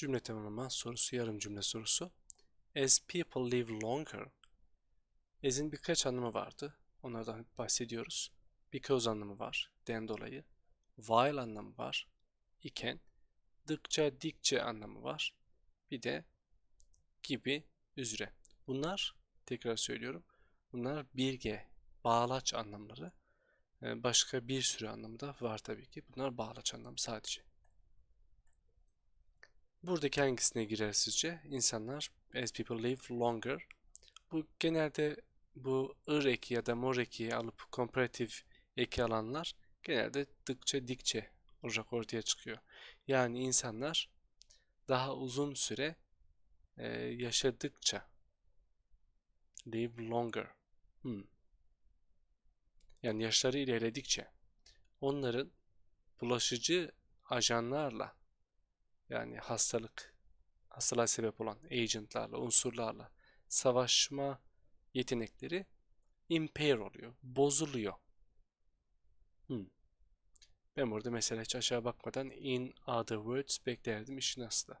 Cümle tamamlama sorusu, yarım cümle sorusu. As people live longer. As'in birkaç anlamı vardı. Onlardan bahsediyoruz. Because anlamı var. Den dolayı. While anlamı var. iken. Dıkça, dikçe anlamı var. Bir de gibi, üzere. Bunlar, tekrar söylüyorum. Bunlar birge, bağlaç anlamları. Ee, Başka bir sürü anlamı da var tabii ki. Bunlar bağlaç anlamı sadece. Buradaki hangisine girer sizce? İnsanlar as people live longer. Bu genelde bu ır eki ya da mor eki alıp komparatif eki alanlar genelde dıkça dikçe olarak ortaya çıkıyor. Yani insanlar daha uzun süre e, yaşadıkça live longer. Hmm. Yani yaşları ilerledikçe onların bulaşıcı ajanlarla yani hastalık, hastalığa sebep olan agentlarla, unsurlarla savaşma yetenekleri impair oluyor, bozuluyor. Hmm. Ben burada mesela hiç aşağı bakmadan in other words beklerdim işin aslı.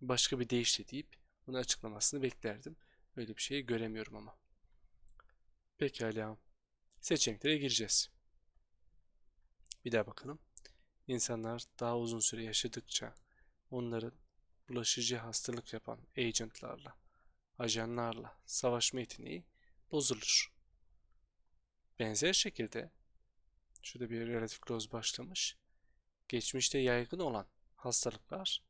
Başka bir deyişle deyip bunu açıklamasını beklerdim. Öyle bir şeyi göremiyorum ama. Pekala. Seçeneklere gireceğiz. Bir daha bakalım. İnsanlar daha uzun süre yaşadıkça onların bulaşıcı hastalık yapan agentlarla, ajanlarla savaşma yeteneği bozulur. Benzer şekilde şurada bir relative clause başlamış. Geçmişte yaygın olan hastalıklar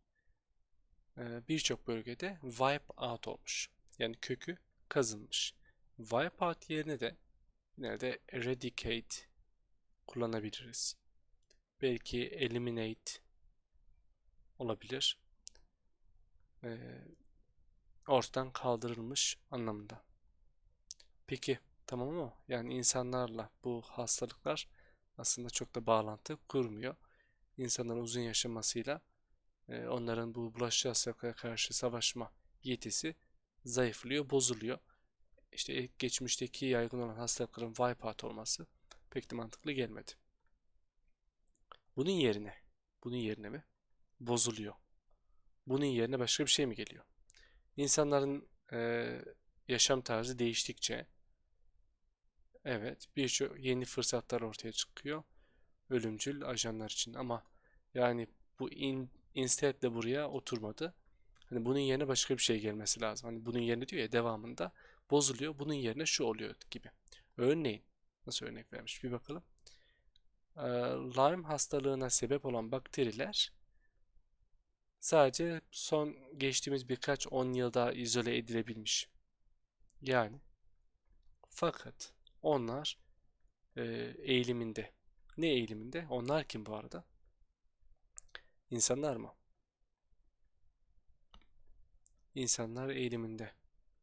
e, birçok bölgede wipe out olmuş. Yani kökü kazınmış. Wipe out yerine de nerede eradicate kullanabiliriz. Belki eliminate olabilir. Ee, ortadan kaldırılmış anlamında. Peki tamam mı? Yani insanlarla bu hastalıklar aslında çok da bağlantı kurmuyor. İnsanların uzun yaşamasıyla e, onların bu bulaşıcı hastalıklara karşı savaşma yetisi zayıflıyor, bozuluyor. İşte geçmişteki yaygın olan hastalıkların wipeout olması pek de mantıklı gelmedi. Bunun yerine, bunun yerine mi? Bozuluyor. Bunun yerine başka bir şey mi geliyor? İnsanların e, yaşam tarzı değiştikçe evet birçok yeni fırsatlar ortaya çıkıyor ölümcül ajanlar için ama yani bu in, instead de buraya oturmadı. Hani bunun yerine başka bir şey gelmesi lazım. Hani bunun yerine diyor ya devamında bozuluyor. Bunun yerine şu oluyor gibi. Örneğin nasıl örnek vermiş bir bakalım. Lyme hastalığına sebep olan bakteriler sadece son geçtiğimiz birkaç on yılda izole edilebilmiş. Yani fakat onlar e, eğiliminde. Ne eğiliminde? Onlar kim bu arada? İnsanlar mı? İnsanlar eğiliminde.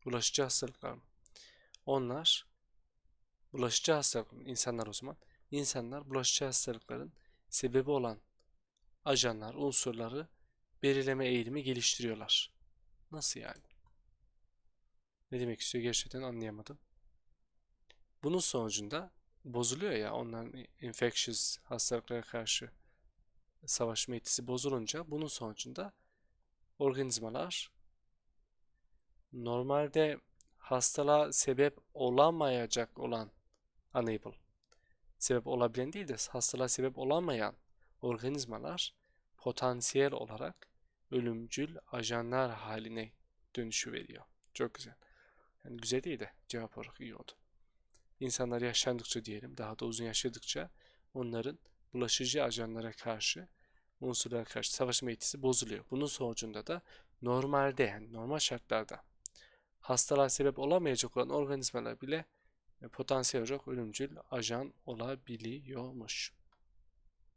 Bulaşıcı hastalıklar mı? Onlar bulaşıcı hastalık insanlar o zaman. İnsanlar bulaşıcı hastalıkların sebebi olan ajanlar, unsurları belirleme eğilimi geliştiriyorlar. Nasıl yani? Ne demek istiyor gerçekten anlayamadım. Bunun sonucunda bozuluyor ya onların infectious hastalıklara karşı savaşma yetisi bozulunca bunun sonucunda organizmalar normalde hastalığa sebep olamayacak olan unable sebep olabilen değil de hastalığa sebep olamayan organizmalar potansiyel olarak ölümcül ajanlar haline dönüşü veriyor. Çok güzel. Yani güzel değil de cevap olarak iyi oldu. İnsanlar yaşlandıkça diyelim, daha da uzun yaşadıkça onların bulaşıcı ajanlara karşı, unsurlara karşı savaşma yetisi bozuluyor. Bunun sonucunda da normalde yani normal şartlarda hastalığa sebep olamayacak olan organizmalar bile potansiyel olarak ölümcül ajan olabiliyormuş.